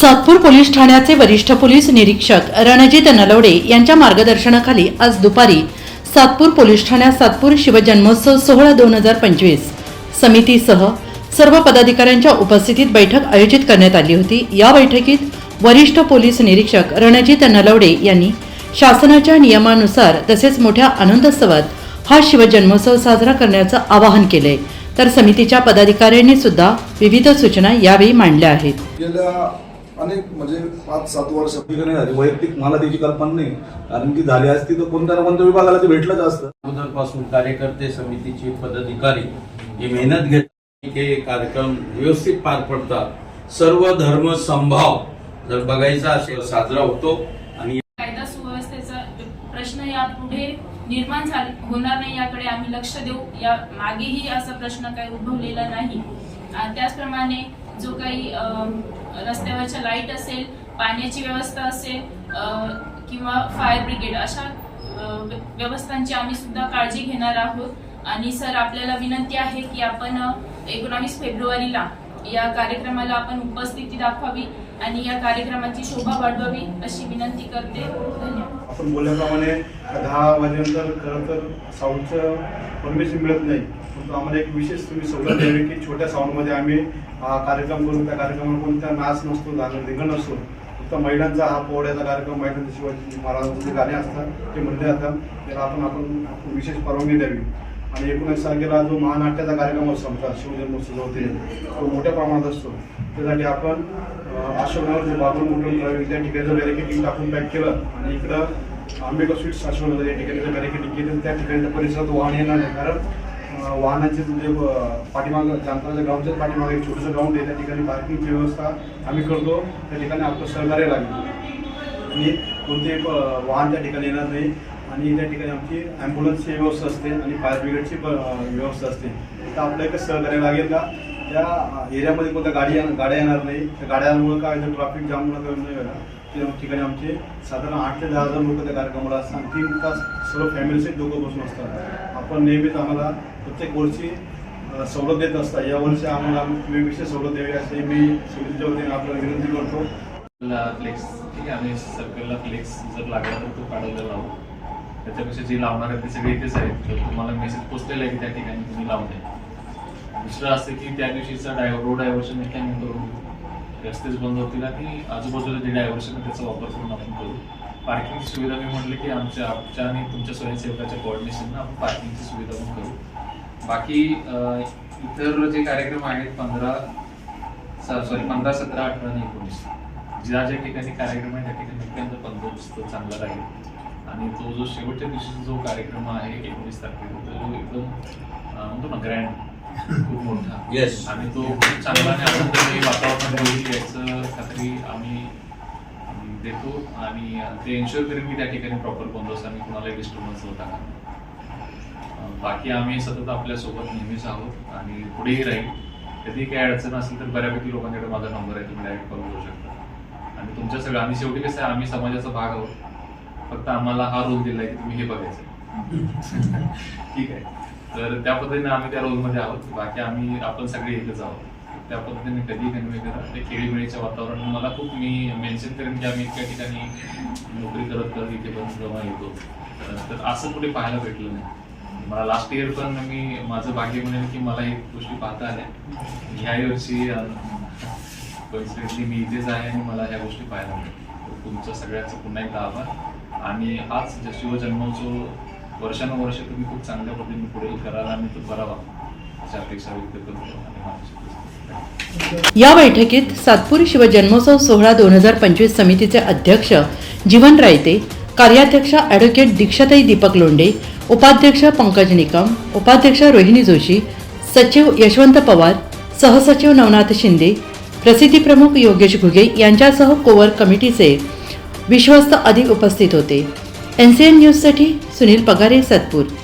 Satpur police ठाण्याचे वरिष्ठ police निरीक्षक रणजित नलवडे यांच्या मार्गदर्शनाखाली आज दुपारी सातपूर पोलीस ठाण्यात सातपूर शिवजन्मोत्सव सोहळा दोन हजार पंचवीस समितीसह सर्व पदाधिकाऱ्यांच्या उपस्थितीत बैठक आयोजित करण्यात आली होती. या बैठकीत वरिष्ठ पोलीस निरीक्षक रणजित नलवडे यांनी शासनाच्या नियमानुसार तसेच मोठ्या आनंदोत्सवात हा शिवजन्मोत्सव साजरा करण्याचं आवाहन केले तर समितीच्या पदाधिकाऱ्यांनी सुद्धा विविध सूचना यावेळी मांडल्या आहेत. गेल्या अनेक म्हणजे पाच सात वर्ष ठीक नाही झाली. वैयक्तिक मला त्याची कल्पना नाही. कारण की झाली असती तर कोणत्या ना कोणत्या विभागाला ते भेटलंच असतं. अगोदरपासून कार्यकर्ते समितीचे पदाधिकारी हे मेहनत घेतात. हे कार्यक्रम व्यवस्थित पार पडतात. सर्व धर्म संभाव जर बघायचा असेल साजरा होतो. आणि कायदा सुव्यवस्थेचा प्रश्न यापुढे निर्माण झाल होणार नाही याकडे आम्ही लक्ष देऊ. या मागेही असा प्रश्न काही उद्भवलेला नाही. आणि त्याचप्रमाणे जो काही रस्त्यावरच्या लाइट असेल पाण्याची व्यवस्था असेल किंवा फायर ब्रिगेड अशा व्यवस्थांची आम्ही सुद्धा काळजी घेणार आहोत. आणि सर आपल्याला विनंती आहे की आपण एकोणावीस फेब्रुवारीला या कार्यक्रमाला आपण उपस्थिती दाखवावी आणि या कार्यक्रमाची शोभा वाढवावी अशी विनंती करते. धन्यवाद. आपण बोलल्याप्रमाणे दहा वाजेनंतर खरं तर साऊंडचं परमिशन मिळत नाही. परंतु आम्हाला एक विशेष तुम्ही सवलत द्यावी की छोट्या साऊंडमध्ये आम्ही कार्यक्रम करून त्या कार्यक्रमावर कोणता नाच नसतो गाणं रिंगण नसतो. फक्त महिलांचा हा पोहड्याचा कार्यक्रम महिलांचे शिवाजी महाराजांचे गाणे असतात ते म्हणले जातात. त्याला आपण आपण विशेष परवानगी द्यावी. आणि एकोणीस तारखेला जो महानाट्याचा कार्यक्रम असतो आमचा शिवजन्मोत्सव होते तो मोठ्या प्रमाणात असतो. त्यासाठी आपण अशोकनगर जे बाबूल मोठं त्या ठिकाणी बॅरिकेडिंग टाकून पॅक केलं आणि इकडं आंबेकर स्वीट्स अशोकनगर या ठिकाणी जर बॅरिकेडिंग केलं त्या ठिकाणी परिसरात वाहन येणार नाही. कारण वाहनाचे जे पाठीमागं जामताच्या ग्राउंडच्याच पाठीमागे एक छोटंसं ग्राउंड आहे त्या ठिकाणी पार्किंगची व्यवस्था आम्ही करतो. त्या ठिकाणी आपलं सहकार्य लागेल. आणि कोणते वाहन त्या ठिकाणी येणार नाही. आणि त्या ठिकाणी आमची ॲम्ब्युलन्सची व्यवस्था असते आणि फायर ब्रिगेडची व्यवस्था असते. तर आपलं एकच सहकार्य लागेल का? त्या एरियामध्ये कोणत्या गाडी गाड्या येणार नाही. त्या गाड्यांमुळे काय जर ट्रॅफिक जाममुळे काय नाही होणार त्या ठिकाणी आमचे साधारण आठ ते दहा हजार लोक त्या कार्यक्रमाला असतात. आणि तीन तास सर्व फॅमिलीचे लोक बसून असतात. आपण नेहमीच आम्हाला प्रत्येक वर्षी सवलत देत असतात या वर्षी आम्हाला तुम्ही विशेष सवलत द्यावी असे मी समितीच्या वतीने आपल्याला विनंती करतो. फ्लेक्स ठीक आहे आम्ही सर्कलला फ्लेक्स जर लागला तर तो काढायला लावू त्याच्यापेक्षा जे लावणार आहेत ते सगळे इथेच आहेत तर तुम्हाला मेसेज पोचलेला आहे की त्या ठिकाणी तुम्ही लावणे दुसरं असतं की त्या दिवशीचा डाय रोड डायव्हर्शन एक आम्ही रस्तेच बंद होतील आणि आजूबाजूला जे डायव्हर्शन आहे त्याचा वापर करून आपण करू. पार्किंगची सुविधा मी म्हटलं की आमच्या आमच्या आणि तुमच्या स्वयंसेवकाच्या कोऑर्डिनेशननं आपण पार्किंगची सुविधा पण करू. बाकी इतर जे कार्यक्रम आहेत पंधरा सॉरी पंधरा सतरा अठरा आणि एकोणीस. ज्या ज्या ठिकाणी कार्यक्रम आहे त्या ठिकाणी अत्यंत बंदोबस्त चांगला राहील. आणि तो जो शेवटच्या दिवशीचा जो कार्यक्रम आहे एकोणीस तारखेला तो एकदम म्हणतो ना ग्रँड खूप मोठा. Yes. आणि तो खूप चांगला आणि वातावरण होईल याचं खात्री आम्ही देतो. आणि ते एन्शुअर करेन की त्या ठिकाणी प्रॉपर बंदोबस्त आणि कुणालाही डिस्टर्बन्स होता. अं, बाकी आम्ही सतत आपल्यासोबत नेहमीच आहोत आणि पुढेही राहील. कधी काही अडचण असेल तर बऱ्यापैकी लोकांकडे माझा नंबर आहे तुम्ही डायरेक्ट कॉल करू शकता. आणि तुमच्या सगळं आम्ही शेवटी कसं आहे आम्ही समाजाचा भाग आहोत. फक्त आम्हाला हा रोल दिलाय की तुम्ही हे बघायचं. ठीक आहे. तर त्या पद्धतीने आम्ही त्या रोलमध्ये आहोत. बाकी आम्ही आपण सगळे एकच आहोत त्या पद्धतीने कधी कन्वे करा ते खेळीमेळीच्या वातावरण मला खूप मी मेन्शन करेन की आम्ही इतक्या ठिकाणी नोकरी करत करत इथे पण जमा येतो. तर- असं कुठे पाहायला भेटलं नाही. मला लास्ट इयर पण मी माझं भाग्य म्हणेल की मला एक गोष्टी पाहता आल्या. ह्या वर्षी कोइन्सिडेंटली मी इथेच आहे आणि मला ह्या गोष्टी पाहायला मिळतात तुमचं सगळ्यांचं पुन्हा एकदा आभार. आणि हाच शिवजन्मोत्सव वर्षानुवर्ष तुम्ही खूप चांगल्या पद्धतीने पुढे कराल आणि तो करावा अशी अपेक्षा व्यक्त करतो आणि या बैठकीत सातपूर शिवजन्मोत्सव सोहळा दोन हजार पंचवीस समितीचे अध्यक्ष जीवन रायते कार्याध्यक्ष ॲडव्होकेट दीक्षाताई दीपक लोंडे उपाध्यक्ष पंकज निकम उपाध्यक्ष रोहिणी जोशी सचिव यशवंत पवार सहसचिव नवनाथ शिंदे प्रसिद्धी प्रमुख योगेश घुगे यांच्यासह कोवर कमिटीचे विश्वस्त अधिक उपस्थित होते. एन सी एन न्यूजसाठी सुनील पगारे सातपूर.